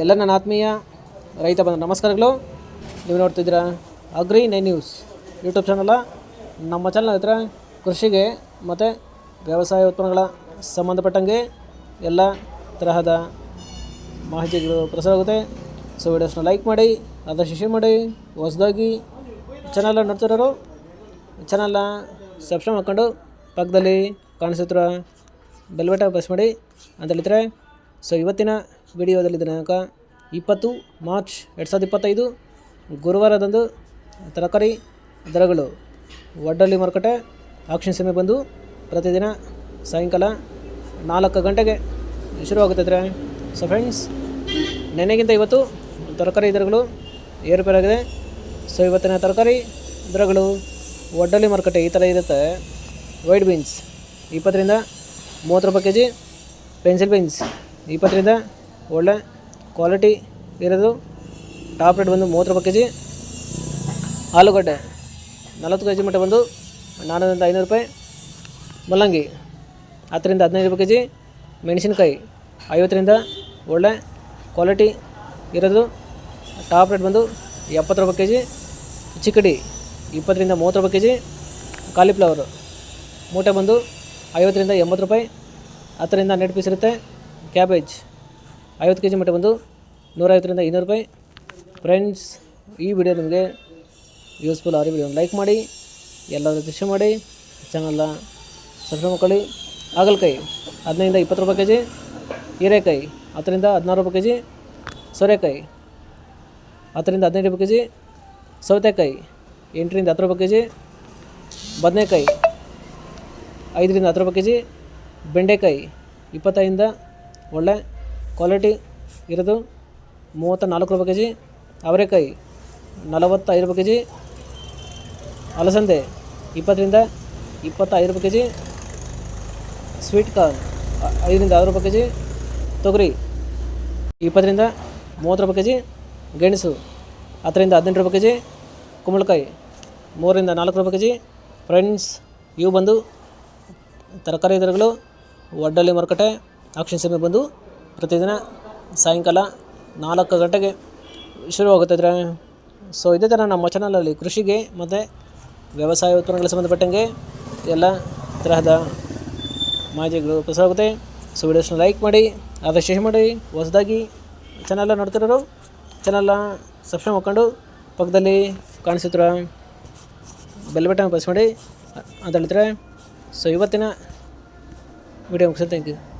ಎಲ್ಲ ನನ್ನ ಆತ್ಮೀಯ ರೈತ ಬಂದ ನಮಸ್ಕಾರಗಳು. ನೀವು ನೋಡ್ತಿದ್ದೀರಾ ಅಗ್ರಿ ನೈ ನ್ಯೂಸ್ ಯೂಟ್ಯೂಬ್ ಚಾನಲ. ನಮ್ಮ ಚಾನಲ್ ಹತ್ರ ಕೃಷಿಗೆ ಮತ್ತು ವ್ಯವಸಾಯ ಉತ್ಪನ್ನಗಳ ಸಂಬಂಧಪಟ್ಟಂಗೆ ಎಲ್ಲ ತರಹದ ಮಾಹಿತಿಗಳು ಪ್ರಸಾರ ಆಗುತ್ತೆ ಸೊ ವಿಡಿಯೋಸ್ನ ಲೈಕ್ ಮಾಡಿ, ಆದಷ್ಟು ಶೇರ್ ಮಾಡಿ. ಹೊಸದಾಗಿ ಚಾನಲ್ ನೋಡ್ತಿರೋರು ಚಾನಲ್ನ ಸಬ್ಸ್ಕ್ರೈಬ್ ಹಾಕ್ಕೊಂಡು ಪಕ್ಕದಲ್ಲಿ ಕಾಣಿಸುತ್ತಿರೋ ಬೆಲ್ ಬಟನ್ ಪ್ರೆಸ್ ಮಾಡಿ. ಅಂತ ಹೇಳಿದ್ರೆ ಸೊ ಇವತ್ತಿನ ವಿಡಿಯೋದಲ್ಲಿ ದಿನಾಂಕ ಇಪ್ಪತ್ತು ಮಾರ್ಚ್ ಎರಡು ಸಾವಿರದ ಇಪ್ಪತ್ತೈದು, ಗುರುವಾರದಂದು ತರಕಾರಿ ದರಗಳು ಒಡ್ಡಲ್ಲಿ ಮಾರುಕಟ್ಟೆ ಆಕ್ಷನ್ ಸಮಯ ಬಂದು ಪ್ರತಿದಿನ ಸಾಯಂಕಾಲ ನಾಲ್ಕು ಗಂಟೆಗೆ ಶುರುವಾಗುತ್ತಿದ್ರೆ ಸೊ ಫ್ರೆಂಡ್ಸ್ ನೆನೆಗಿಂತ ಇವತ್ತು ತರಕಾರಿ ದರಗಳು ಏರುಪೇರಾಗಿದೆ ಸೊ ಇವತ್ತಿನ ತರಕಾರಿ ದರಗಳು ಒಡ್ಡಳ್ಳಿ ಮಾರುಕಟ್ಟೆ ಈ ಥರ ಇರುತ್ತೆ. ವೈಟ್ ಬೀನ್ಸ್ ಇಪ್ಪತ್ತರಿಂದ ಮೂವತ್ತು ರೂಪಾಯಿ ಕೆ ಜಿ ಪೆನ್ಸಿಲ್ ಬೀನ್ಸ್ ಇಪ್ಪತ್ತರಿಂದ ಒಳ್ಳೆ ಕ್ವಾಲಿಟಿ ಇರೋದು. ಟಾಪ್ ರೇಟ್ ಬಂದು ಮೂವತ್ತು ರೂಪಾಯಿ ಕೆ ಜಿ ಆಲೂಗಡ್ಡೆ ನಲವತ್ತು ಕೆ ಜಿ ಮಟ್ಟ ಬಂದು ನಾನೂರಿಂದ ಐನೂರು ರೂಪಾಯಿ. ಮೂಲಂಗಿ ಹತ್ತರಿಂದ ಹದಿನೈದು ರೂಪಾಯಿ ಕೆ ಜಿ ಮೆಣಸಿನ್ಕಾಯಿ ಐವತ್ತರಿಂದ ಒಳ್ಳೆ ಕ್ವಾಲಿಟಿ ಇರೋದು. ಟಾಪ್ ರೇಟ್ ಬಂದು ಎಪ್ಪತ್ತು ರೂಪಾಯಿ ಕೆ ಜಿ ಚಿಕ್ಕಡಿ ಇಪ್ಪತ್ತರಿಂದ ಮೂವತ್ತು ರೂಪಾಯಿ ಕೆ ಜಿ ಕಾಲಿಫ್ಲವರು ಮೂಟೆ ಬಂದು ಐವತ್ತರಿಂದ ಎಂಬತ್ತು ರೂಪಾಯಿ. ಹತ್ತರಿಂದ ಹನ್ನೆರಡು ಪೀಸ್ ಇರುತ್ತೆ. ಕ್ಯಾಬೇಜ್ ಐವತ್ತು ಕೆ ಜಿ ಮಟ್ಟ ಬಂದು ನೂರೈವತ್ತರಿಂದ ಇನ್ನೂರು ರೂಪಾಯಿ. ಫ್ರೆಂಡ್ಸ್ ಈ ವಿಡಿಯೋ ನಿಮಗೆ ಯೂಸ್ಫುಲ್ ಆಗಿ ವಿಡಿಯೋ ಲೈಕ್ ಮಾಡಿ, ಎಲ್ಲರೂ ದೃಶ್ಯ ಮಾಡಿ ಚಾನಲ್ನ ಸಬ್ಸ್ಕ್ರೈಬ್ ಮಾಡ್ಕೊಳ್ಳಿ. ಹಾಗಲಕಾಯಿ ಹದಿನೈದಿಂದ ಇಪ್ಪತ್ತು ರೂಪಾಯಿ ಕೆ ಜಿ ಹೀರೆಕಾಯಿ, ಹತ್ತರಿಂದ ಹದಿನಾರು ರೂಪಾಯಿ ಕೆ ಜಿ ಸೋರೆಕಾಯಿ, ಹತ್ತರಿಂದ ಹದಿನೈದು ರೂಪಾಯಿ ಕೆ ಜಿ ಸೌತೆಕಾಯಿ, ಎಂಟರಿಂದ ಹತ್ತು ರೂಪಾಯಿ ಕೆ ಜಿ ಬದನೆಕಾಯಿ, ಐದರಿಂದ ಹತ್ತು ರೂಪಾಯಿ ಕೆ ಜಿ ಬೆಂಡೆಕಾಯಿ ಇಪ್ಪತ್ತೈದಿಂದ ಒಳ್ಳೆ ಕ್ವಾಲಿಟಿ ಇರೋದು ಮೂವತ್ತ ನಾಲ್ಕು ರೂಪಾಯಿ ಕೆ ಜಿ ಅವರೆಕಾಯಿ ನಲವತ್ತೈದು ರೂಪಾಯಿ ಕೆ ಜಿ ಅಲಸಂದೆ ಇಪ್ಪತ್ತರಿಂದ ಇಪ್ಪತ್ತೈದು ರೂಪಾಯಿ ಕೆ ಜಿ ಸ್ವೀಟ್ ಕಾರ್ನ್ ಐದರಿಂದ ಆರು ರೂಪಾಯಿ ಕೆ ಜಿ ತೊಗರಿ ಇಪ್ಪತ್ತರಿಂದ ಮೂವತ್ತು ರೂಪಾಯಿ ಕೆ ಜಿ ಗೆಣಸು ಹತ್ತರಿಂದ ಹದಿನೆಂಟು ರೂಪಾಯಿ ಕೆ ಜಿ ಕುಂಬಳಕಾಯಿ ಮೂರರಿಂದ ನಾಲ್ಕು ರೂಪಾಯಿ ಕೆ ಜಿ ಫ್ರೆಂಡ್ಸ್, ಇವು ಬಂದು ತರಕಾರಿ ದರಗಳು ಒಡ್ಡಲ್ಲಿ ಮಾರುಕಟ್ಟೆ ಆಕ್ಷನ್ ಸಮಯ ಬಂದು ಪ್ರತಿದಿನ ಸಾಯಂಕಾಲ ನಾಲ್ಕು ಗಂಟೆಗೆ ಶುರುವಾಗುತ್ತಿದ್ರೆ ಸೊ ಇದೇ ಥರ ನಮ್ಮ ಚಾನಲಲ್ಲಿ ಕೃಷಿಗೆ ಮತ್ತು ವ್ಯವಸಾಯ ಉತ್ಪನ್ನಗಳಿಗೆ ಸಂಬಂಧಪಟ್ಟಂಗೆ ಎಲ್ಲ ತರಹದ ಮಾಹಿತಿಗಳು ಪ್ರಸಾರ ಆಗುತ್ತೆ ಸೊ ವಿಡಿಯೋಸ್ನ ಲೈಕ್ ಮಾಡಿ, ಆದಷ್ಟು ಶೇರ್ ಮಾಡಿ, ಹೊಸದಾಗಿ ಚಾನಲ್ನ ನೋಡ್ತಿರೋರು ಚಾನಲ್ನ ಸಬ್ಸ್ಕ್ರೈಬ್ ಮಾಡ್ಕೊಂಡು ಪಕ್ಕದಲ್ಲಿ ಕಾಣಿಸುತ್ತಿರೋ ಬೆಲ್ ಬಟನ್ ಪ್ರೆಸ್ ಮಾಡಿ ಅಂತ ಹೇಳಿದ್ರೆ ಸೊ ಇವತ್ತಿನ ವಿಡಿಯೋ ಮುಗಿಸ್ತೀನಿ ಥ್ಯಾಂಕ್ ಯು